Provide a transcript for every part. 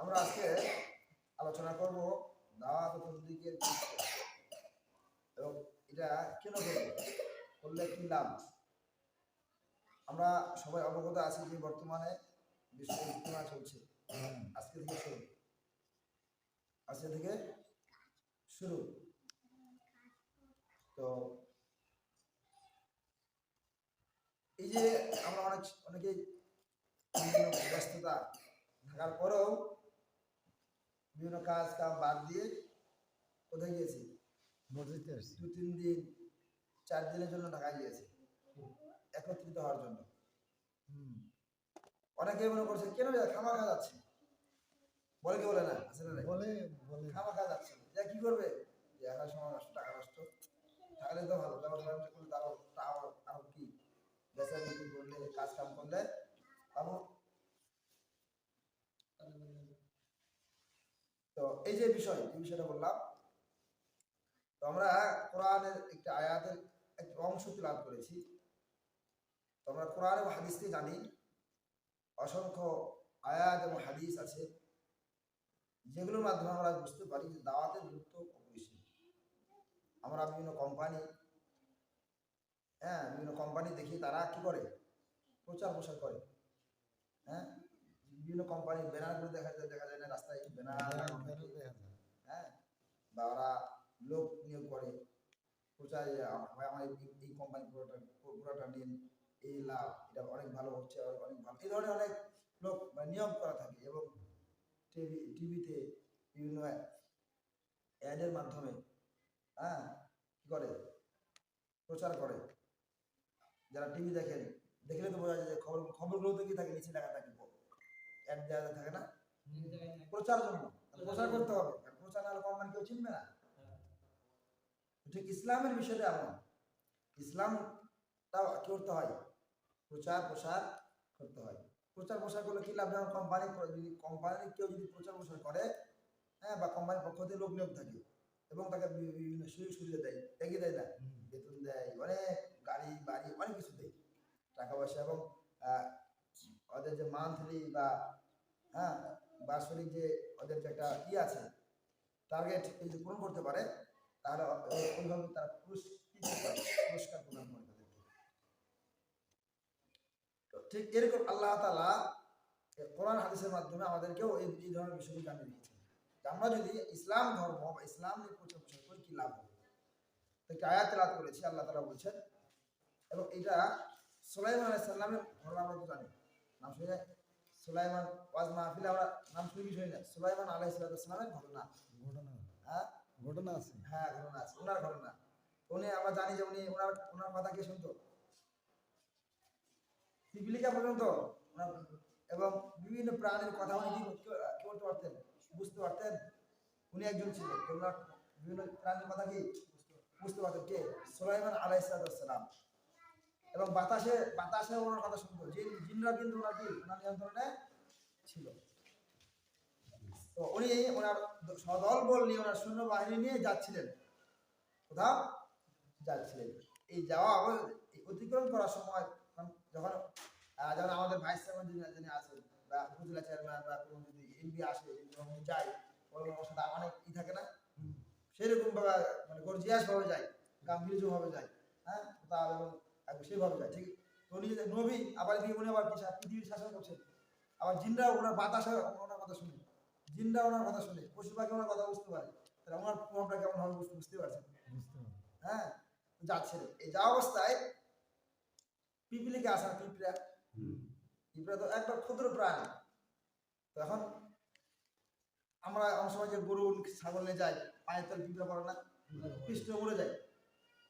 আমরা আজকে আলোচনা করব দাওয়াত গুরুত্ব। এবং এটা কেন করব? করলে কি লাভ? আমরা সবাই অবগত আছি যে বর্তমানে বিশ্ব ইজতেমা চলছে। আজকে থেকে শুরু। আজকে থেকে শুরু। তো এই যে আমরা অনেক অনেকেই ব্যস্ততা থাকার পরেও বিভিন্ন কাজ কাম বাদ দিয়ে কোথায় গিয়েছি? মসজিদে দু তিন দিন চার দিনের জন্য ঢাকা গিয়েছি। একত্রিত হওয়ার জন্য। অনেকে মনে করছে কেন খামা খা যাচ্ছে? বলে কি বলে না? আছে না বলে বলে। খামা খা যাচ্ছে যা কি করবে? একা সময় নষ্ট টাকা নষ্ট। থাকলে তো ভালো ব্যবসা বাণিজ্য করলে আরও আরও কি? বেচা বিক্রি করলে কাজ কাম করলে পাবো তো এই যে বিষয়, এই বিষয়টা বললাম। তো আমরা কোরআনের একটা আয়াতের একটি অংশ লাভ করেছি। তো আমরা কোরআন এবং হাদিস জানি। অসংখ্য আয়াত এবং হাদিস আছে, যেগুলোর মাধ্যমে আমরা বুঝতে পারি যে দাওয়াতের গুরুত্ব অপরিসীম আমরা বিভিন্ন কোম্পানি হ্যাঁ বিভিন্ন কোম্পানি দেখি তারা কি করে? প্রচার প্রসার করে। হ্যাঁ? বিভিন্ন কোম্পানির ব্যানারগুলো দেখা যায় দেখা যায় না রাস্তায় ব্যানার। হ্যাঁ? বা ওরা লোক নিয়োগ করে। প্রচার আমার এই- কোম্পানি পুরোটা পুরোটা নিন এই লাভ এটা অনেক ভালো হচ্ছে অনেক ভালো এই ধরনের অনেক লোক মানে নিয়োগ করা থাকে এবং টিভি টিভিতে বিভিন্ন অ্যাডের মাধ্যমে হ্যাঁ? কি করে? প্রচার করে। যারা টিভি দেখেন দেখলে তো বোঝা যায় যে খবর খবরগুলোতে কি থাকে নিচে লেখা থাকে। অ্যাড জায়গায় থাকে না? প্রচার জন্য। প্রচার করতে হবে। প্রচার না কোম্পানি কেউ চিনবে না। ঠিক ইসলামের বিষয়টা এমন। ইসলামটা কি করতে হয়? প্রচার প্রসার করতে হয়। প্রচার প্রসার করলে কি লাভ? যেমন কোম্পানি যদি কোম্পানির কেউ যদি প্রচার প্রসার করে হ্যাঁ বা কোম্পানির পক্ষ থেকে লোক নিয়োগ থাকে এবং তাকে বিভিন্ন সুযোগ সুবিধা দেয় দেখে দেয় না। বেতন দেয় অনেক গাড়ি বাড়ি অনেক কিছু দেয়। টাকা পয়সা এবং আহ, ওদের যে মান্থলি বা হ্যাঁ বার্ষিক যে ওদের যে একটা ই আছে টার্গেট যদি পূরণ করতে পারে তাহলে ওইভাবে তারা পুরস্কার প্রদান করে তাদেরকে ঠিক এরকম আল্লাহ তালা কোরআন হাদিসের মাধ্যমে আমাদেরকেও এই ধরনের বিষয়গুলো জানিয়ে দিয়েছেন আমরা যদি ইসলাম ধর্ম বা ইসলাম নিয়ে প্রচার প্রসার করি, কি লাভ হবে? তো একটা আয়াত লাভ করেছি, আল্লাহ তালা বলছেন, এবং এটা সুলাইমান আলাইহিস সালামের ঘটনা আমরা তো জানি। নাম শুনে সুলাইমান ওয়াজ মাহফিলে আমরা নাম শুনে শুনি না সুলাইমান আলাইহিস সালামের ঘটনা। ঘটনা? হ্যাঁ? ঘটনা আছে। হ্যাঁ ঘটনা আছে ওনার ঘটনা। উনি আমরা জানি যে উনি ওনার ওনার কথা কে শুনতো? পিপিলিকা পর্যন্ত। এবং বিভিন্ন প্রাণীর কথা উনি কি করতে পারতেন? বুঝতে পারতেন? উনি একজন ছিলেন। ওনার বিভিন্ন প্রাণীর কথা কি? বুঝতে পারতেন। কে? সুলাইমান আলাইসালাম এবং বাতাসে বাতাসে ওনার কথা শুনতো যে জিনরা কিন্তু ওনার কি ওনার নিয়ন্ত্রণে ছিল। তো উনি ওনার সদল বল নিয়ে, ওনার সৈন্য বাহিনী নিয়ে যাচ্ছিলেন। কোথাও যাচ্ছিলেন। এই যাওয়া অতিক্রম করার সময় যখন- যখন আমাদের ভাইস চেয়ারম্যান যিনি আছেন, বা উপজেলা চেয়ারম্যান বা কোনো যদি এমপি আসে যখন যায়, ওর সাথে অনেক ই থাকে না। সেরকম ভাবে মানে গর্জিয়াস ভাবে যায় গাম্ভীর্য ভাবে যায়। হ্যাঁ তার একদম সেইভাবে যায় ঠিক? তো যে নবী আবার এদিকে উনি আবার পৃথিবীর শাসন করছেন। আবার জিনরা ওনার বাতাসে ওনার কথা শুনে জিনরা ওনার কথা শুনে পশু পাখি ওনার কথা বুঝতে পারে। তাহলে ওনার প্রভাবটা কেমন হবে বুঝতে বুঝতে পারছেন? হ্যাঁ যাচ্ছিলেন এই যা অবস্থায় পিপিলিকে আসা পিঁপড়া পিঁপড়া তো একবার ক্ষুদ্র প্রাণী। তো এখন আমরা অনেক সময় যে গরু ছাগল নিয়ে যাই পায়ের তল পিঁপড়া পড়ে না পৃষ্ঠ মরে যায়।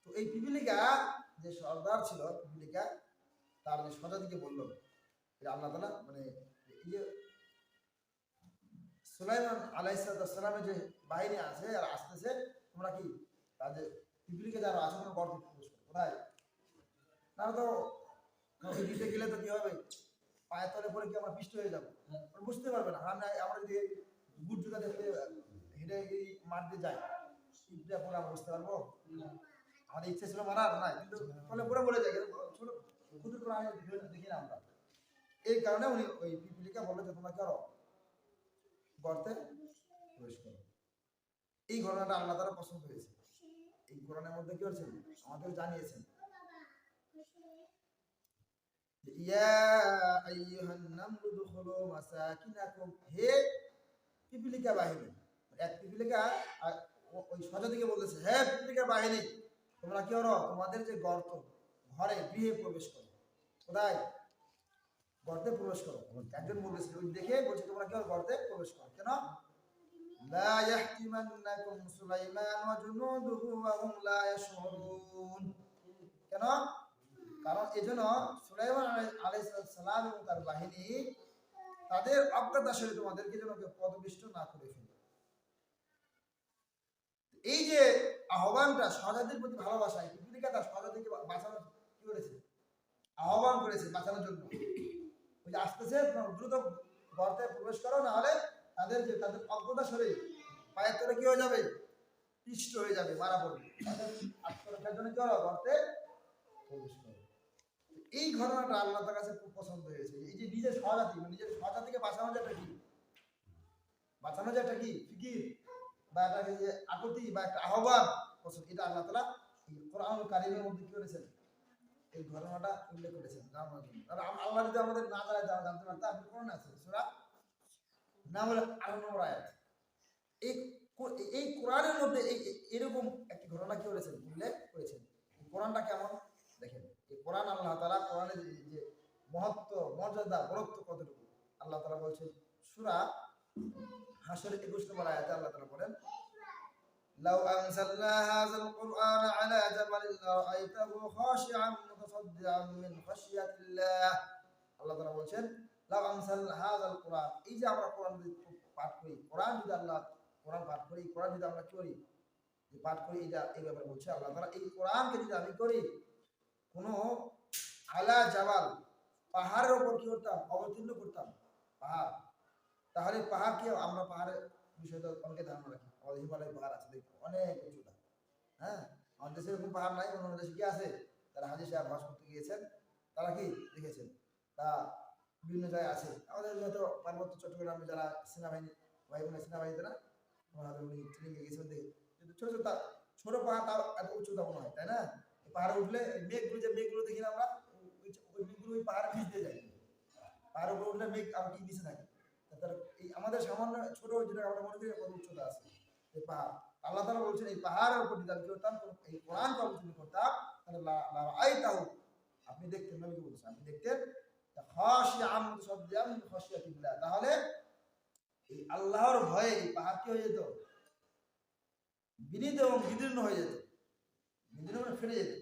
তো এই পিপিলিকা যে সর্দার ছিল পিপিলিকা তার যে সজাতিকে বলল আল্লাহ তালা মানে এই সুলাইমান আলাইসালামের যে বাহিনী আছে আর আসতেছে, তোমরা কি তাদের যারা আছে তোমরা গর্তে প্রবেশ করো? কোথায়? না তো দিতে গেলে তো কি হবে? পায়ের তলে পরে কি আমরা পিষ্ট হয়ে যাব? বুঝতে পারবে না। আমরা আমরা যদি বুট জুতা দেখতে হেঁটে দিয়ে যাই পরে আমরা বুঝতে পারব? আমাদের ইচ্ছে ছিল মারার না কিন্তু ফলে পরে বলে যায় ছোট ক্ষুদ্র প্রাণী দেখি না আমরা। এই কারণে উনি ওই পিপিলিকা বলল যে তোমরা কি করো গর্তে প্রবেশ করো। এই ঘটনাটা আল্লাহ তারা পছন্দ হয়েছে। এই কোরআনের মধ্যে কি হয়েছে? আমাদের জানিয়েছেন। ইয়া আইয়ুহান নামলু দুখুলু মাসাকিনাকুম। হে পিপিলিকা বাহিনী। এক পিপিলিকা ওই সজা দিকে বলতেছে হে পিপিলিকা বাহিনী তোমরা কি করো তোমাদের যে গর্ত ঘরে গৃহে প্রবেশ করো কোথায় গর্তে প্রবেশ করো একজন বলতেছে ওই দেখে বলছে তোমরা কি করো গর্তে প্রবেশ করো কেন لا يحتمنكم سليمان وجنوده وهم لا يشعرون কেন কারণ এজন্য সুলাইমান আলাইহিস সালাম এবং তার বাহিনী তাদের অজ্ঞাতাশরে তোমাদেরকে যেন কেউ পদবিষ্ট না করে ফেলে এই যে আহ্বানটা সজাতির প্রতি ভালোবাসা, এই তার সজাতিকে বাঁচানোর কি করেছে? আহ্বান করেছে বাঁচানোর জন্য। ওই যে আসতেছে দ্রুত গর্তে প্রবেশ করো না হলে তাদের যে, তাদের অজ্ঞতা শরীর পায়ের তলে কি হয়ে যাবে? পিষ্ট হয়ে যাবে, মারা পড়বে। আত্মরক্ষার জন্য কি গর্তে প্রবেশ করো এই ঘটনাটা আল্লাহ তার কাছে খুব পছন্দ হয়েছে। এই যে নিজের স্বজাতি মানে নিজের স্বজাতিকে বাঁচানো যেটা কি? বাঁচানো যেটা কি? ফিকির। বা একটা আকুতি বা একটা আহ্বান পছন্দ এটা আল্লাহ তালা কোরআন কারিমের মধ্যে কি করেছেন? এই ঘটনাটা উল্লেখ করেছেন আর আল্লাহ যদি আমাদের না জানায় জানা- জানতে পারতাম আপনি কোরআন আছে? সুরা নাম হলো আট নম্বর আয়াত। এই এই কোরআনের মধ্যে এই এরকম একটি ঘটনা কি করেছেন? উল্লেখ করেছেন। কোরআনটা কেমন? দেখেন, এই কোরআন আল্লাহ তালা কোরআনের যে মহত্ব, মর্যাদা, বরত্ব কতটুকু? আল্লাহ তালা বলছেন, সুরা হাসরের একুশ নম্বর আয়াতে আল্লাহ তালা বলেন لو أنزلنا هذا القرآن على جبل لرأيته خاشعا متصدعا من خشية الله আল্লাহ তাআলা বলছেন লাউ আমসাল হাযাল কোরআন এই যে আমরা কোরআন যদি পাঠ করি কোরআন যদি আল্লাহ কোরআন পাঠ করি কোরআন যদি আমরা কি করি যে পাঠ করি এটা এই ব্যাপারে বলছে আল্লাহ তাআলা এই কোরআনকে যদি আমি করি কোনো আলা জাবাল পাহাড়ের ওপর কি করতাম অবতীর্ণ করতাম পাহাড় তাহলে পাহাড় কি, আমরা পাহাড়ের বিষয়টা অনেকে ধারণা রাখি। আমাদের হিমালয় পাহাড় আছে, দেখি, অনেক উঁচুটা। হ্যাঁ? আমাদের দেশে এরকম পাহাড় নাই, অন্য দেশে কি আছে? তারা হাজির সাহেব বাস করতে গিয়েছেন। তারা কি দেখেছেন? তা বিভিন্ন জায়গায় আছে। আমাদের হয়তো পার্বত্য চট্টগ্রামে যারা সেনাবাহিনী ভাই বোনের সেনাবাহিনীতে না পাহাড় এত মনে হয়, তাই না? পাহাড়ে উঠলে মেঘগুলো, যে মেঘগুলো দেখি আমরা, ওই- মেঘগুলো ওই পাহাড়ের উপরে উঠলে মেঘ আবার কি নিচে থাকে? তার এই আমাদের সামান্য ছোট যেটা আমরা মনে করি উচ্চতা আছে এই পাহাড়। আল্লাহ তাআলা বলছেন, এই পাহাড়ের উপর যদি আমি করতাম এই কোরআন অবতীর্ণ করতাম তাহলে লা লা আইতাহু আপনি দেখতেন নবীকে বলছেন আপনি দেখতেন মিন তাহলে এই আল্লাহর ভয়ে এই পাহাড় কি হয়ে যেত? বিনীত এবং বিদীর্ণ হয়ে যেত। বিদীর্ণ মানে ফেটে যেত।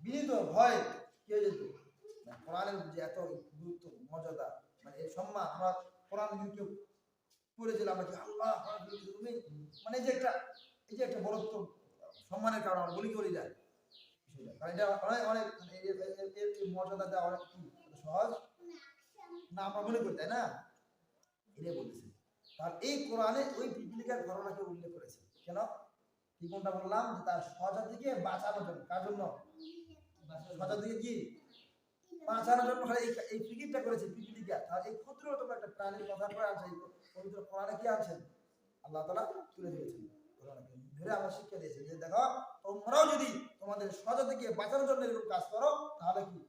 বিনীত ভয় কি হয়ে যেত? মানে কোরআনের যে এত গুরুত্ব, মর্যাদা মানে এর সম্মান আমরা কোরআন আমরা কি, আল্লাহ তুমি মানে যে একটা, এই যে একটা বড়ত্ব সম্মানের কারণে আমরা বলি বলি যায়? এটা অনেক মানে মর্যাদা দেওয়া অনেক সহজ? আমরা তাই না? তার এই কোরআনে ওই ঘটনাকে উল্লেখ করেছে। কেন? বললাম? তার জন্য। জন্য? স্বজাতিকে কি? বাঁচানোর জন্য হয় এই ফিকিরটা করেছে, পিপিলিকা। তার এই ক্ষুদ্রতম একটা প্রাণীর কথা করে আনছে পবিত্র কোরআনে কি আনছেন? আল্লাহ তুলে দিয়েছেন কোরআনকে। ধরে আমরা শিক্ষা দিয়েছি যে দেখো, তোমরাও যদি তোমাদের স্বজাতিকে বাঁচানোর জন্য এরকম কাজ করো, তাহলে কি?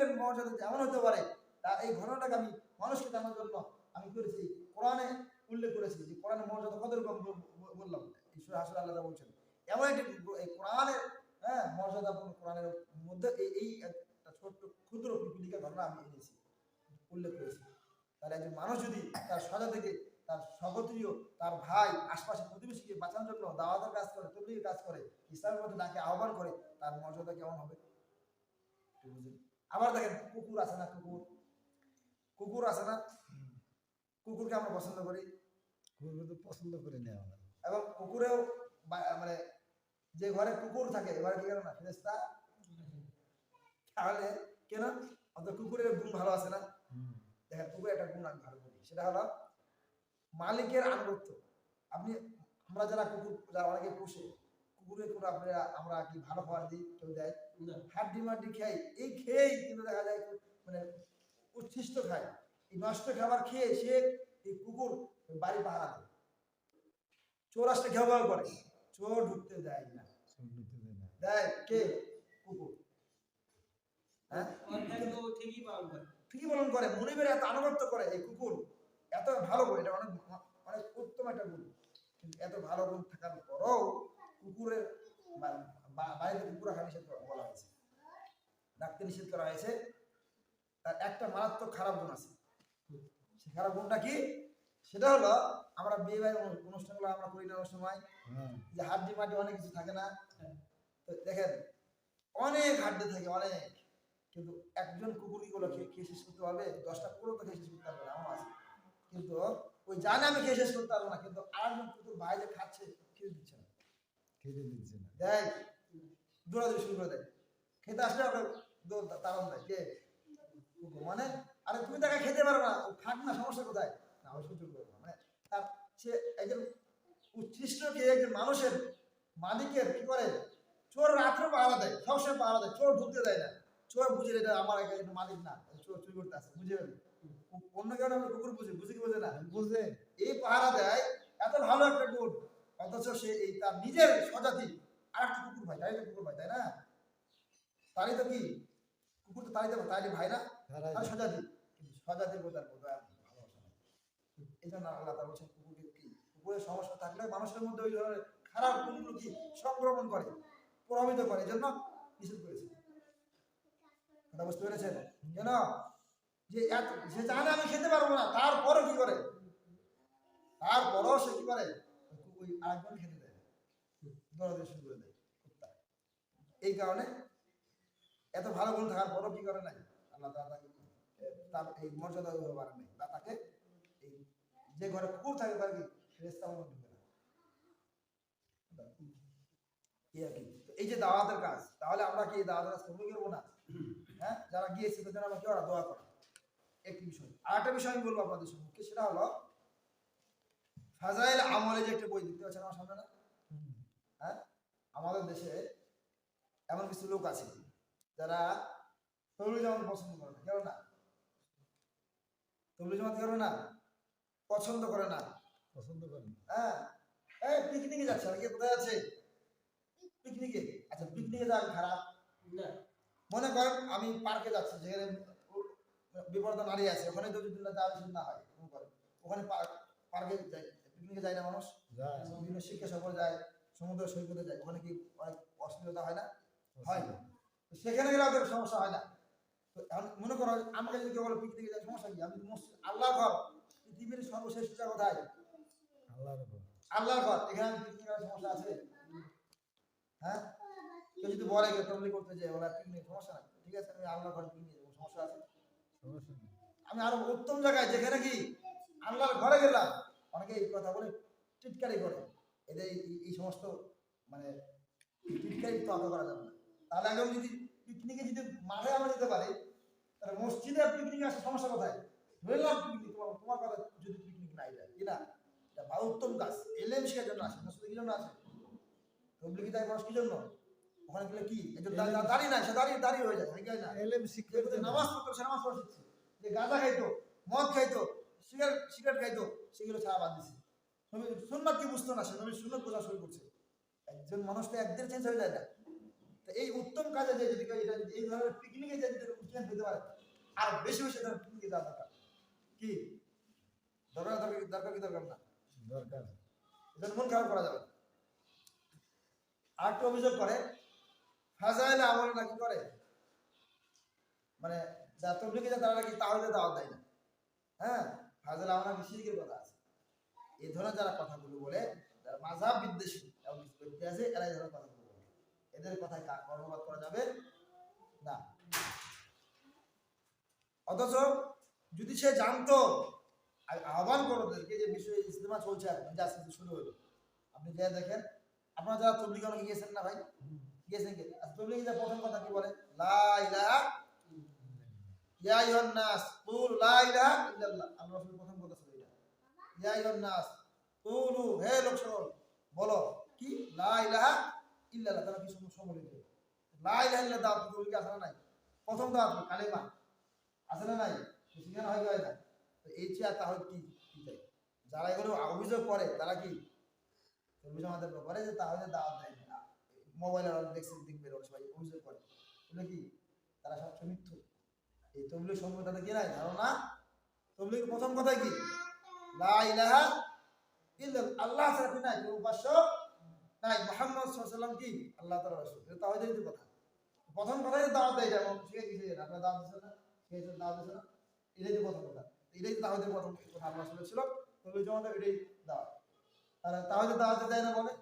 এর মর্যাদা যেমন হতে পারে, তা এই ঘটনাটাকে আমি মানুষকে জানার জন্য আমি করেছি। কোরআনে উল্লেখ করেছি যে কোরআনের মর্যাদা কত রকম বল- বল- বললাম। ঈশ্বর হাসুল আল্লাহ বলছেন, এমন একটি কোরআনের হ্যাঁ মর্যাদাপূর্ণ কোরআনের মধ্যে এই ছোট্ট ক্ষুদ্র পিপিলিকা ঘটনা আমি এনেছি উল্লেখ করেছি। তাহলে একজন মানুষ যদি তার সজা থেকে তার স্বগতীয় তার ভাই আশপাশের প্রতিবেশীকে বাঁচানোর জন্য দাওয়াতের কাজ করে তবলিগের কাজ করে ইসলামের মধ্যে তাকে আহ্বান করে তার মর্যাদা কেমন হবে? আবার দেখেন কুকুর আছে না কুকুর? কুকুর আছে না? কুকুরকে আমরা পছন্দ করি? খুব তো পছন্দ করে নেই আমরা। এবং কুকুরেও মানে যে ঘরে কুকুর থাকে এবারে কি করে না ফেরেস্তা তাহলে কেন? অত কুকুরের গুণ ভালো আছে না। দেখেন কুকুরের একটা গুণ আমি ভালো করি সেটা হলো মালিকের আনুগত্য। আপনি আমরা যারা কুকুর যারা অনেকে পুষে কুকুরের কোনো আপনারা আমরা কি ভালো খাবার দিই কেউ দেয়? হাড্ডি মাড্ডি খাই এই খেয়েই কিন্তু দেখা যায় মানে উচ্ছিষ্ট খায়। এই নষ্ট খাবার খেয়ে সে এই কুকুর কুকুর বাড়ি পাহারা দেয়। চোর আসলে ঘেউ করে চোর ঢুকতে দেয় না। সব দেয় না। দেয় কে? কুকুর। হ্যাঁ? ঠিকই পালন করে। মনিবের এত আনুগত্য করে এই কুকুর এত ভালো গুণ এটা অনেক অনেক উত্তম একটা গুণ। কিন্তু এত ভালো গুণ থাকার পরও কুকুরের বা- বা- বাড়িতে কুকুর রাখা নিষেধ করা- বলা হয়েছে। ডাকতে নিষেধ করা হয়েছে। তার একটা মারাত্মক খারাপ গুণ আছে। সে খারাপ গুণটা কি? সেটা হলো আমরা বিয়ে বাড়ির অনুষ্ঠানগুলো আমরা করি না অনেক সময় যে হাড্ডি মাড্ডি অনেক কিছু থাকে না। তো দেখেন অনেক হাড্ডি থাকে অনেক। কিন্তু একজন কুকুর কি গুলো খেয়ে খেয়ে শেষ করতে পারবে? দশটা কুকুরও তো খেয়ে শেষ করতে পারবে আমার আছে। কিন্তু ওই জানে আমি খেয়ে শেষ করতে পারব না কিন্তু আরেকজন কুকুর বাইরে খাচ্ছে খেয়ে দিচ্ছে না। খেতে দিচ্ছে না। দেয় দৌড়াদৌড়ি শুরু করে দেয়। খেতে আসলে ওকে দৌড় তাড়ান দেয়। কে? মানে? আরে তুমি তাকে খেতে পারবে না ও খাক না সমস্যা কোথায়? না ওই সহ্য করবে মানে? তার সে একজন উচ্ছিষ্ট কে একজন মানুষের মালিকের কি করে? চোর রাত্রে পাহারা দেয় সবসময় পাহারা দেয় চোর ঢুকতে দেয় না। চোর বুঝে এটা আমার একটা মালিক না চোর চুরি করতে আসে বুঝে। অন্য কেউ না কুকুর বুঝে বুঝে কি বুঝে না? বুঝে। এই পাহারা দেয় এত ভালো একটা গুণ অথচ সে এই তার নিজের স্বজাতি আর একটা কুকুর ভাই তাই কুকুর ভাই তাই না? তারই তো কি? কুকুর তো তারই তো তারই ভাই না? তার স্বজাতি। স্বজাতির প্রতি তার ভালোবাসা নেই। এই জন্য আল্লাহ তালা বলছেন কুকুরকে কি? কুকুরের সমস্যা থাকলে মানুষের মধ্যে ওই ধরনের খারাপ গুণগুলো কি সংক্রমণ করে প্রভাবিত করে এই জন্য নিষেধ করেছে। কথা বুঝতে পেরেছেন? কেন? যে সে জানে আমি খেতে পারব না, তারপরও কি করে? তারপরও সে কি করে? ওই আরেকজন খেতে দেয়। দৌড়াদৌড়ি শুরু করে দেয় এই কারণে এত ভালো গুণ থাকার পরও কি করে নাই? আল্লাহ তাকে তার এই মর্যাদা বাড়ান নাই। বা তাকে এই যে ঘরে কুকুর থাকে তার কি ফেরেস্তা মনে ঢুকে না। এই আর কি। এই যে দাওয়াতের কাজ, তাহলে আমরা কি এই দাওয়াতের কাজ করব করব না? হ্যাঁ? যারা গিয়েছে তাদের আমরা কি ওরা দোয়া করা। একটি বিষয় আর একটা বিষয় আমি বলব আপনাদের সম্মুখে সেটা হলো ফাজাইল আমলে যে একটা বই দেখতে পাচ্ছেন আমার সামনে না? হ্যাঁ? আমাদের দেশে এমন কিছু লোক আছে যারা তবলি জামাত পছন্দ করে না। কেন না? তবলি জামাত কেন না? পছন্দ করে না? পছন্দ করেন হ্যাঁ? এই পিকনিকে যাচ্ছে নাকি কোথায় আছে? পিকনিকে। আচ্ছা পিকনিকে যাওয়া খারাপ? না মনে করেন আমি পার্কে যাচ্ছি যেখানে বিপদ নারী আছে ওখানে যদি যাওয়া না হয় মনে করেন ওখানে পার্ক- পার্কে যাই পিকনিকে যায় না মানুষ যায়। বিভিন্ন শিক্ষা সফর যায় সমুদ্র সৈকতে যায় ওখানে কি অনেক অসুবিধা হয় না? হয় না। সেখানে গেলে ওদের সমস্যা হয় না। তো এখন মনে করো আমাকে যদি কেউ বলে পিকনিকে যায় সমস্যা কি? আমি আল্লাহর ঘর পৃথিবীর সর্বশেষ জায়গা কোথায়? আল্লাহর উপর আল্লাহর ঘর এখানে পিকনিক সমস্যা আছে? হ্যাঁ? কেউ যদি বলে কেউ টমলি করতে যায় ওরা পিকনিক সমস্যা নাই ঠিক আছে? আমি আল্লাহর ঘর পিকনিক যাব সমস্যা আছে? আমি আরও উত্তম জায়গায় যেখানে কি আল্লাহর ঘরে গেলাম অনেকে এই কথা বলে টিটকারি করে। এদের এই- সমস্ত মানে টিটকারি তো আদৌ করা যাবে না। তাহলে আগে যদি পিকনিকে যদি মাঠে আমরা যেতে পারি তাহলে মসজিদে পিকনিক আসে সমস্যা কোথায়? ধরলাম পিকনিক তোমার তোমার কথা যদি পিকনিক নাই যায় কি না? এটা ভালো উত্তম কাজ। এলএম শেখার জন্য আসে মসজিদে কি জন্য আসে? তবলিগি তাই মানুষ কি জন্য? ওখানে গেলে কি? একজন দাঁড়িয়ে দাঁড়িয়ে নাই সে দাঁড়িয়ে দাঁড়িয়ে হয়ে যায় না এলেম শিক্ষার নামাজ পড়তো সে নামাজ পড়া শিখছে। যে গাঁজা খাইতো মদ খাইতো সিগারেট সিগারেট খাইতো সেগুলো ছাড়া বাদ দিছে। নবী সুন্নাত কি বুঝতো না সে? নবী সুন্নাত বোঝা শুরু করছে। একজন মানুষ তো একদিন চেঞ্জ হয়ে যায় না। তো এই উত্তম কাজে যে যদি এটা এই ধরনের পিকনিকে যে যদি চেঞ্জ হতে পারে আর বেশি বেশি ধরনের পিকনিকে যাওয়া দরকার। কি? দরকার দরকার দরকার কি দরকার না? দরকার। এজন্য মন খারাপ করা যাবে না। আরেকটা অভিযোগ করে ফাজাইলে আমল নাকি করে? মানে যা তবলিগে যা তারা নাকি তাহলে দাওয়াত দেয় না। হ্যাঁ? ফাজাইল আমল নাকি শিরকের কথা আছে। এই ধরনের যারা কথাগুলো বলে, যারা মাঝাব বিদ্বেষী কিছু ব্যক্তি আছে এরা এই ধরনের কথাগুলো বলে। এদের কথায় কা- কর্ণপাত করা যাবে? না। অথচ যদি সে জানতো আহ্বান করো তাদেরকে যে বিষয়ে ইজতেমা চলছে এখন যে আজকে শুরু হলো। আপনি যা দেখেন, আপনারা যারা তবলিগ অনেকে গিয়েছেন না ভাই? গিয়েছেন কি? আচ্ছা তবলিগে যা প্রথম কথা কি বলে? লা ইলাহা ইয়া আইয়ুহান নাস কুল লা ইলাহা ইল্লাল্লাহ। রাসূল প্রথম কথা ছিল এটা। ইয়া আইয়ুহান নাস কুলু, হে লোক সকল, বলো কি? লা ইলাহা ইল্লাল্লাহ। তারা কি সম- সম্মিলিত লা ইলাহা ইল্লাল্লাহ দাওয়াত তবলিগে আছে না নাই? প্রথম দাওয়াত কি? কালেমা। না নাই? সেখানে হয় কি হয় না? তো এই চেয়ে আর তাহলে কি কি যারা এগুলো অভিযোগ করে, তারা কি? তবলিগ আমাদের ব্যাপারে যে তাহলে দাওয়াত দেয় মোবাইলে দেখছে দেখবে ওরা সবাই অভিযোগ করে। এগুলো কি? তারা সবসময় মিথ্যু। এই তবলিগ সম্পর্কে তাদের কি নাই ধারণা? তবলিগ প্রথম কথা কি? লা ইল্লাল্লাহ। আল্লাহ ছাড়া নাই, কেউ উপাস্য নাই। মোহাম্মদ সাল্লাম কি? আল্লাহ তাআলা রাসূল। এটা তাওহীদের কথা। প্রথম কথাই দাওয়াত দেয় যেমন শিখে গেছে আপনারা দাওয়াত দিচ্ছেন না? শিখে দাওয়াত দিচ্ছেন না? এটাই প্রথম কথা। এটাই তো তাওহীদের প্রথম কথা আল্লাহ বলেছিল তবলিগ জমাতে এটাই দাওয়াত। আর তাহলে দাওয়াত দেয় না বলে?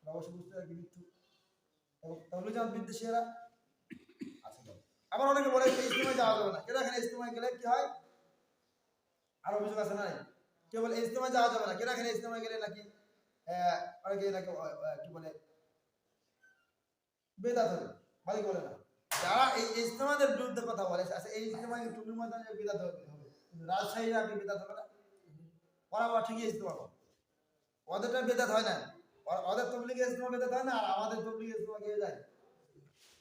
এটা অবশ্যই বুঝতে হবে কি মৃত্যু বিদ্বেষীরা। আছে আবার অনেকে বলে ইজতিমায় যাওয়া যাবে না। কেন এখানে ইজতিমায় গেলে কি হয়? আর অভিযোগ আছে না বলে ইজতিমায় যাওয়া যাবে না? কেন এখানে ইজতিমায় গেলে নাকি অনেকে কি বলে? বেদাত হবে। মালিক বলে না। যারা এই ইজতিমাদের বিরুদ্ধে কথা বলে আচ্ছা এই ইজতিমায় টুকুর ময়দানে বেদাত হবে রাজশাহীরা বেদাত হবে না? ওরা আবার ঠিকই ইজতিমা করে। ওদেরটা বেদাত হয় না। ওদের তবলিগে ইজতিমা বেদাত হয় না? আর আমাদের তবলিগে ইজতিমা গিয়ে যায়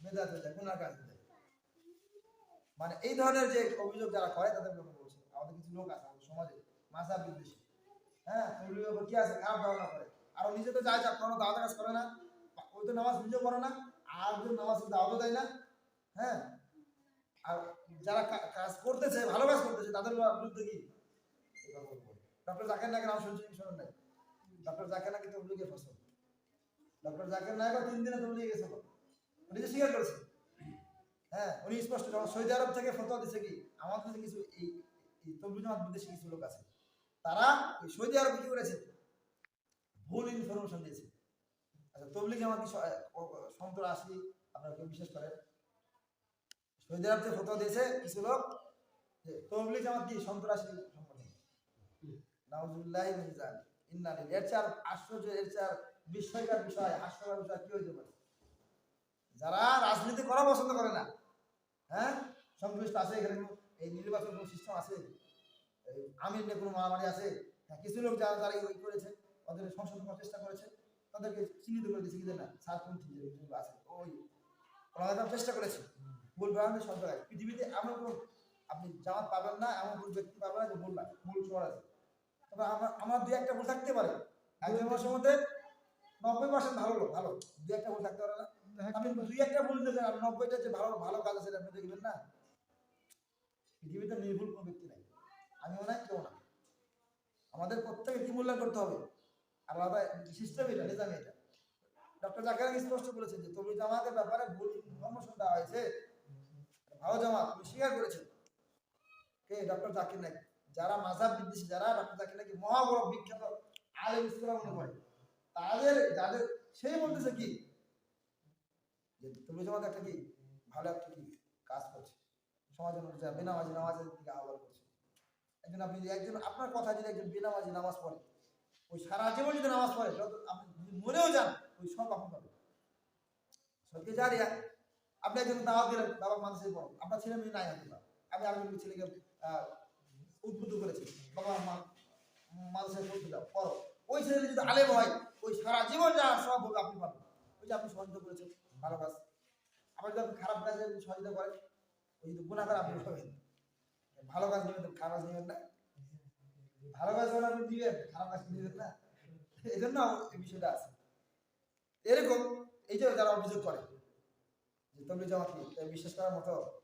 বেদাত যায় যায়। মানে এই ধরনের যে অভিযোগ যারা করে, তাদের ব্যাপারে বলছে। আমাদের কিছু লোক আছে, আমাদের সমাজে, মাসা হ্যাঁ? তবলিগের কি আছে? খারাপ ধারণা করে। আর ও নিজে তো যায় যা কোনো দাওয়াত কাজ করে না। ওই তো নামাজ নিজেও করে না। আর কেউ নামাজ দাওয়াতও দেয় না। হ্যাঁ? আর যারা কাজ করতেছে, ভালো কাজ করতেছে, তাদের বিরুদ্ধে কি? ডক্টর জাকির নায়কের নাম শুনছেন? শোনেন নাই। ডক্টর জাকির নাকি তবলিগে ফসল? ডক্টর জাকির নায়কও তিন দিনে তবলিগে গেছিল উনি যে স্বীকার করেছে। হ্যাঁ উনি স্পষ্ট যখন সৌদি আরব থেকে ফতোয়া দিচ্ছে কি? আমাদের দেশে কিছু এই তবলিগ জামাত বিদেশি কিছু লোক আছে। তারা সৌদি আরবে কি করেছে? ভুল ইনফরমেশন দিয়েছে। আচ্ছা তবলিগ জামাত কি স- ও- ও- আপনারা কেউ বিশ্বাস করেন? সৌদি আরব থেকে ফতোয়া দিয়েছে কিছু লোক তবলিগ জামাত কি সন্ত্রাসী সংগঠন নাউজুবিল্লাহ মিন যালিক ইন্না লিল্লাহি। এর চেয়ে আর আশ্চর্য, এর চেয়ে আর বিস্ময়কর বিষয়, হাস্যকর বিষয় কি হইতে পারে? যারা রাজনীতি করা পছন্দ করে না হ্যাঁ? সংশ্লিষ্ট আছে এখানে এই নির্বাচন কোনো সিস্টেম আছে? আমির নিয়ে কোনো মারামারি আছে? হ্যাঁ কিছু লোক যারা যারা এই করেছে, ওদের সংশোধন করার চেষ্টা করেছে, তাদেরকে চিহ্নিত করে দিয়েছে, কি না? সারপন্থী যেগুলো আছে, ওই ওরা চেষ্টা করেছে। ভ্রান্তি সব জায়গায় পৃথিবীতে এমন কোনো আপনি জামাত পাবেন না, এমন কোনো ব্যক্তি পাবেন না যে না, ভুল সবার আছে তবে আমার আমার দুই একটা ভুল থাকতে পারে। একজন মানুষের মধ্যে নব্বই পার্সেন্ট ভালো লোক ভালো। দুই একটা ভুল থাকতে পারে না। আপনি দুই একটা ভুল দেখেন আর নব্বইটা যে ভালো ভালো কাজ আছে সেটা আপনি দেখবেন না। পৃথিবীতে নির্ভুল কোনো ব্যক্তি নাই। আমিও নাই কেউ না। আমাদের প্রত্যেকে কি মূল্যায়ন করতে হবে? আলাদা সিস্টেম এটা নিজাম এটা। ডক্টর জাকার স্পষ্ট বলেছেন যে তবলি জামাতের ব্যাপারে ভুল ইনফরমেশন দেওয়া হয়েছে। ভালো জামাত তুমি স্বীকার করেছেন কে? ডক্টর জাকির নাকি যারা মাঝাব বিদ্বেষী, যারা জাকির নাকি মহা বড় বিখ্যাত আলেম ইসলাম মনে করে, তাদের, যাদের, সেই বলতেছে কি, যে তবলি জামাত একটা কি, ভালো একটা কি কাজ করছে? সমাজের মধ্যে যা বেনামাজি নামাজের দিকে আহ্বান করছে। একজন আপনি একজন, আপনার কথা যদি একজন বেনামাজি নামাজ পড়ে, ওই সারা জীবন যদি নামাজ পড়ে আপনি মরেও যান, ওই সব আপনি পাবেন। সবকে জারিয়া আপনি একজন দাওয়াত দিলেন বাবা মানুষের পড়ো। আপনার ছেলে মেয়ে নাই হয়তো বা। আমি আরেকজন ছেলেকে উদ্বুদ্ধ করেছে। বাবা মা- মানুষের পড়তে দাও পড়ো। ওই ছেলে যদি আলেম হয় ওই সারা জীবন যা সব হবে আপনি পাবেন। ওই যে আপনি সহযোগিতা করেছেন ভালো কাজ। আবার যদি আপনি খারাপ কাজে যদি সহযোগিতা করেন ওই যে গুণাগার আপনি পাবেন। ভালো কাজ নেবেন তো খারাপ কাজ নেবেন না? ভালো কাজ হলে আপনি দিবেন খারাপ কাজ দিবেন না? এই জন্য এই বিষয়টা আছে। এরকম এই যে যারা অভিযোগ করে যে তবলি জামাত বিশ্বাস করার মতো।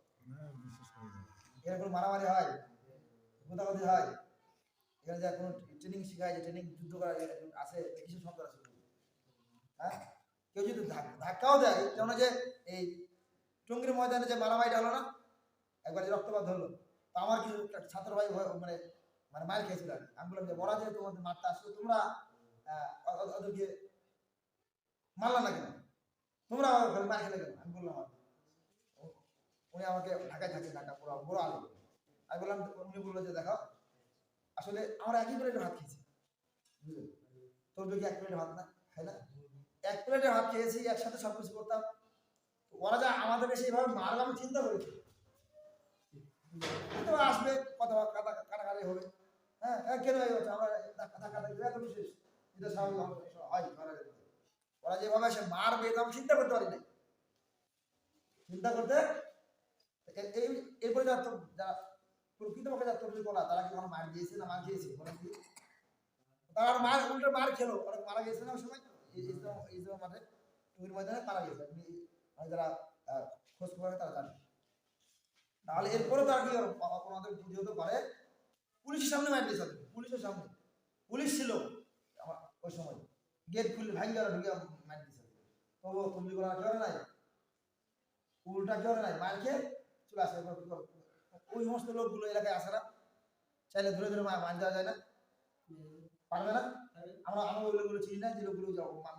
এখানে কোনো মারামারি হয়। গোদাগাদি হয়, এখানে যা কোনো ট্রেনিং শেখায়, যে ট্রেনিং যুদ্ধ করা আছে কিসের সন্ত্রাস হ্যাঁ? কেউ যদি ধাক- ধাক্কাও দেয় যেমন যে এই টঙ্গির ময়দানে যে মারামারিটা হলো না, একবার যে রক্তপাত হলো তো আমার কিছু ছাত্র ভাই মানে মানে মার খেয়েছিল আর আমি বললাম যে ওরা যে তোমাদের মারতে আসলো, তোমরা ওদেরকে মারলা না কেন? তোমরা ওখানে মার খেলে কেন? আমি বললাম উনি আমাকে ঢাকায় থাকে ঢাকা পুরো বড় আলো আমি বললাম উনি বলল যে দেখো আসলে আমরা একই প্লেটে ভাত খেয়েছি। বুঝলেন? তোর কি এক প্লেটে ভাত না খাই না? এক প্লেটে ভাত খেয়েছি একসাথে সব কিছু করতাম ওরা যা আমাদের সেইভাবে মারবে আমি চিন্তা করেছি আসবে কথা কাটাকাটি হবে। হ্যাঁ হ্যাঁ, কেন এই হচ্ছে? আমরা ধাক্কা এত বিশেষ এটা স্বাভাবিক হয়- ওরা যেভাবে সে মারবে এটা আমি চিন্তা করতে পারি নাই। চিন্তা করতে এ- এই এরপরে যারা তো- যারা প্রকৃতপক্ষে যারা তবলিগ তারা কি কোনো মার দিয়েছে না মার কি? তার মার উল্টো মার খেলো অনেক মারা গেছে না ওই সময়? ইসলাম ইসলাম মাঠে টুইর ময়দানে মারা গেছে। আপনি আমি যারা খোঁজ খবর তারা জানে। তাহলে এরপরে তারা কি ওনাদের প্রতিহত করে পুলিশের সামনে মার দিয়েছে পুলিশের সামনে। পুলিশ ছিল ওই সময়। গেট খুলে ভাঙি আর ঢুকে মার দিয়েছে তবু তুমি করা কেউ নাই। উল্টা কেউ নাই? মার খেয়ে চলে আসে? ওই সমস্ত লোকগুলো এলাকায় আসে না। চাইলে ধরে ধরে মা- মার দেওয়া যায় না। পারবে না। আমরা আমরা ওই লোকগুলো চিনি না, যে লোকগুলো যা-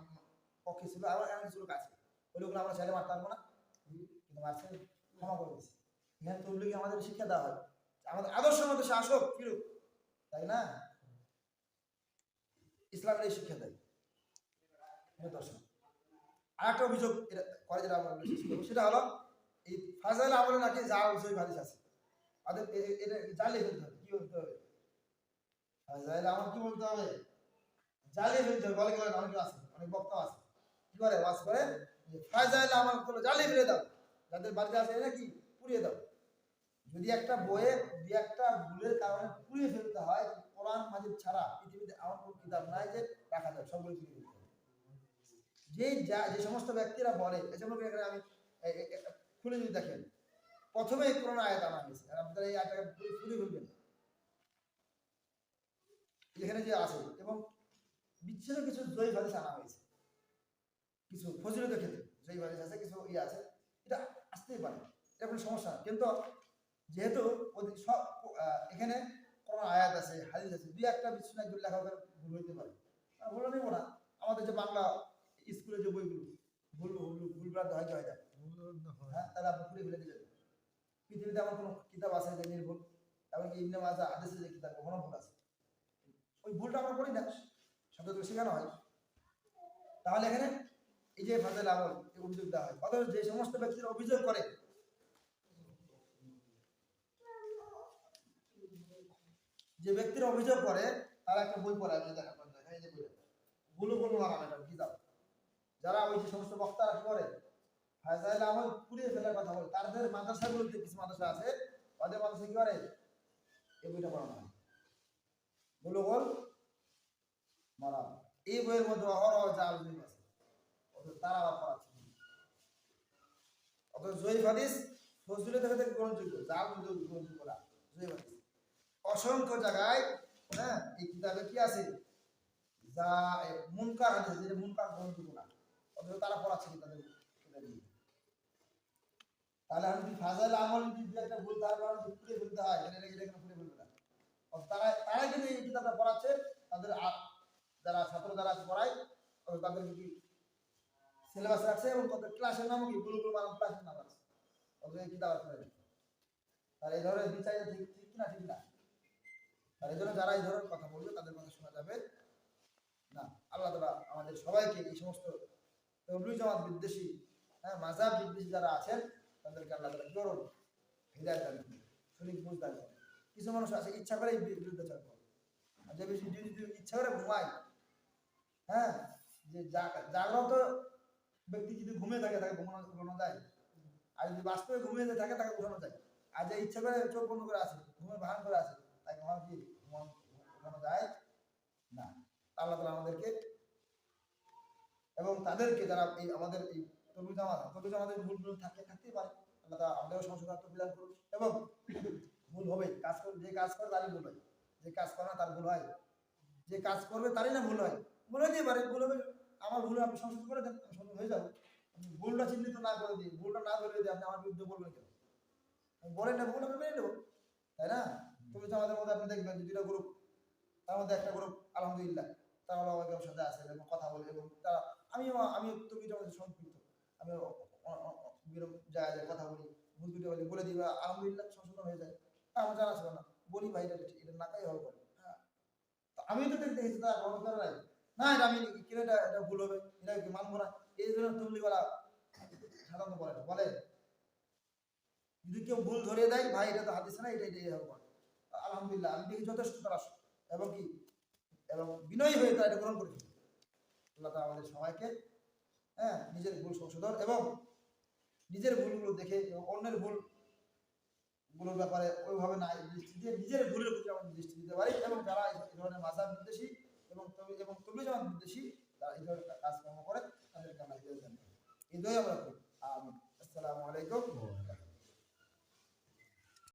পক্ষে ছিল আবার এমন কিছু লোক আছে। ওই লোকগুলো আমরা চাইলে মারতে পারব না। কিন্তু মারছে, ক্ষমা করে দিচ্ছে এখানে তবলিগে আমাদের শিক্ষা দেওয়া হয়। আমাদের আদর্শ মতো আসুক, ফিরুক, তাই না? ইসলামের এই শিক্ষা দেয়। প্রিয় দর্শক আর একটা অভিযোগ করে, যেটা আমরা সেটা হলো, এই ফাজাইল আমলে নাকি জাল জৈব হাদিস আছে। এ- এটা জ্বালিয়ে ফেলতে হবে, কি বলতে হবে? ফাজাইল আমার কি বলতে হবে? জ্বালিয়ে ফেলতে হবে, বলে অনেকে আছে, অনেক বক্তা আছে। কি করে? ওয়াজ করে, যে ফাজাইল আমারগুলো জ্বালিয়ে ফেলে দাও, যাদের বাড়িতে আছে এরা কি? পুড়িয়ে দাও। যদি একটা বইয়ে দুই একটা ভুলের কারণে পুড়িয়ে ফেলতে হয়, কোরআন মাজিদ ছাড়া পৃথিবীতে এমন কোনো কিতাব নাই যে রাখা যায়, সবগুলো পুড়িয়ে ফেলতে যে, যা- সমস্ত ব্যক্তিরা বলে আমি, এ- এ- এ- খুলে যদি দেখেন প্রথমে কোরআন আয়াত আনা হয়েছে আর আপনারা এই আয়াতটাকে পুরো খুলে ফেলবেন। এখানে যে আছে এবং বিচ্ছিন্ন কিছু জয়ী হাদিস আনা হয়েছে। কিছু ফজিলতের ক্ষেত্রে জয়ী হাদিস আছে কিছু ইয়ে আছে এটা আসতেই পারে এটা কোনো সমস্যা না। কিন্তু যেহেতু সব এখানে কোনো আয়াত আছে হাদিস আছে দুই একটা বিচ্ছিন্ন একজন লেখাপড়া ভুল হইতে পারে। ভুল নেব না। আমাদের যে বাংলা স্কুলের যে বইগুলো ভুল ভুল ভুল ভ্রান্ত হয় কি হয় না? হ্যাঁ। তাহলে আপনি খুলে ফেলে দিলেন পৃথিবীতে এমন কোনো কিতাব আছে যে নির্ভুল? এমনকি ইবনে মাজা হাদিসে যে কিতাব, কখনো ভুল আছে? ওই ভুলটা আমরা করি না। শব্দ শেখানো হয়। তাহলে এখানে এই যে ফাজল আমল, এই অভিযোগ দেওয়া হয়। অথচ যে সমস্ত ব্যক্তিরা অভিযোগ করে, যে ব্যক্তিরা অভিযোগ করে, তারা একটা বই পড়ে, আমি দেখা দেখাই যে বইটা। গুলো গুলো এটা কিতাব যারা ওই যে সমস্ত বক্তারা করে ফায়সাইল আমল পুড়িয়ে ফেলার কথা বলে। তাদের কিছু মাদ্রাসা আছে? ওদের মাদ্রাসা কি করে? এই বইটা পড়ানো হয় এই বইয়ের মধ্যে জয়ীফ আছে তারা আবার পড়াচ্ছে হাদিস থেকে গ্রহণযোগ্য। জাল গ্রহণযোগ্য না। হাদিস। অসংখ্য জায়গায় হ্যাঁ এই কিতাবে কি আছে? যা মুনকার হাদিস, যেটা মুনকার গ্রহণযোগ্য না। অথচ তারা পড়াচ্ছে তাদের তাহলে আমি যদি ফাজাইল আমল যদি একটা ভুল তার কারণে যদি পুড়ে ফেলতে হয়? এটা এটা এটা পুড়ে ফেলবে না। তারা তারা কিন্তু এই কিতাবটা পড়াচ্ছে, তাদের যারা ছাত্র যারা পড়ায় তাদেরকে কি সিলেবাস রাখছে এবং তাদের ক্লাসের নামও কি? গুলো মানুষ ক্লাসের নাম আছে। অথচ এই কিতাব আছে। তার এই ধরনের বিচার ঠিক ঠিক না ঠিক না? তার এই জন্য যারা এই ধরনের কথা বলবে, তাদের কথা শোনা যাবে। না, আল্লাহ তালা আমাদের সবাইকে এই সমস্ত তবলিগ জামাত বিদ্বেষী হ্যাঁ মাজাব বিদ্বেষী যারা আছেন তাদেরকে আল্লাহ তালা জোর হৃদয় দান করেন, সঠিক বুঝ দান করেন। কিছু মানুষ আছে, ইচ্ছা করে বিরুদ্ধাচার করে। আর যে বেশি যদি ইচ্ছা করে ঘুমায় হ্যাঁ? যে জাগ- জাগ্রত ব্যক্তি যদি ঘুমিয়ে থাকে, তাকে ঘুমানো ঘুমানো যায়। আর যদি বাস্তবে ঘুমিয়ে থাকে, তাকে উঠানো যায়। আর যে ইচ্ছা করে চোখ বন্ধ করে আছে ঘুমে ভান করে আছে, তাকে ঘুমানো কি? ঘুমানো ঘুমানো যায় না। আল্লাহ তালা আমাদেরকে এবং তাদেরকে যারা এই আমাদের এই তরুণ জামাত তরুণ আমাদের ভুলগুলো থাকে থাকতেই পারে। আল্লাহ তালা আমাদেরও সংশোধন প্রদান করুন এবং ভুল হবে কাজ করে যে কাজ করে তারই ভুল হয়। যে কাজ করে না তার ভুল হয়। যে কাজ করবে তারই না ভুল হয়। ভুল হতেই পারে, ভুল হবে। আমার ভুল আপনি সংশোধন করে দেন সংশোধন হয়ে যাব। ভুলটা চিহ্নিত না করে দিই ভুলটা না ধরে দিয়ে আপনি আমার বিরুদ্ধে বলবেন কেন? বলেন না ভুল আমি মেনে নেব। তাই না? তুমি তো আমাদের মধ্যে আপনি দেখবেন যে দুটা গ্রুপ তার মধ্যে একটা গ্রুপ আলহামদুলিল্লাহ, তারা আমার সাথে আছে এবং কথা বলে এবং তারা আমিও আমি তুমি আমাদের সম্পৃক্ত আমি জায়গায় জায়গায় কথা বলি ভুল দুটো বলে বলে দিই বা আলহামদুলিল্লাহ সংশোধন হয়ে যায়। তা আমার জানা ছিল না। বলি ভাই, এটা এটা নাকাই হবে। বলে হ্যাঁ আমি তো দেখতে গেছি, তারা গ্রহণ করে নাই। না, এটা আমি কিনে এটা এটা ভুল হবে, এটা কি মানবো না? এই জন্য তুমলিওয়ালা সাধারণত বলে না, বলে। যদি কেউ ভুল ধরে দেয়, ভাই, এটা তো হাদিস না এটা এটাই হবে। আলহামদুলিল্লাহ, আমি দেখি যথেষ্ট তারা এবং কি, এবং বিনয়ী হয়ে তারা এটা গ্রহণ করে ফেলে। আল্লাহ আমাদের সবাইকে হ্যাঁ নিজের ভুল সংশোধন এবং নিজের ভুলগুলো দেখে অন্যের ভুলগুলোর ব্যাপারে ওইভাবে না দৃষ্টি দিয়ে নিজের ভুলের প্রতি আমরা দৃষ্টি দিতে পারি এবং যারা এই ধরনের মাজাব নির্দেশী এবং এবং তবলি যেমন বিদেশি তারা এই ধরনের কাজকর্ম করে, তাদেরকে আমরা হৃদয় জানি করি এই দোয়া আমরা করি। আসসালামু আলাইকুম।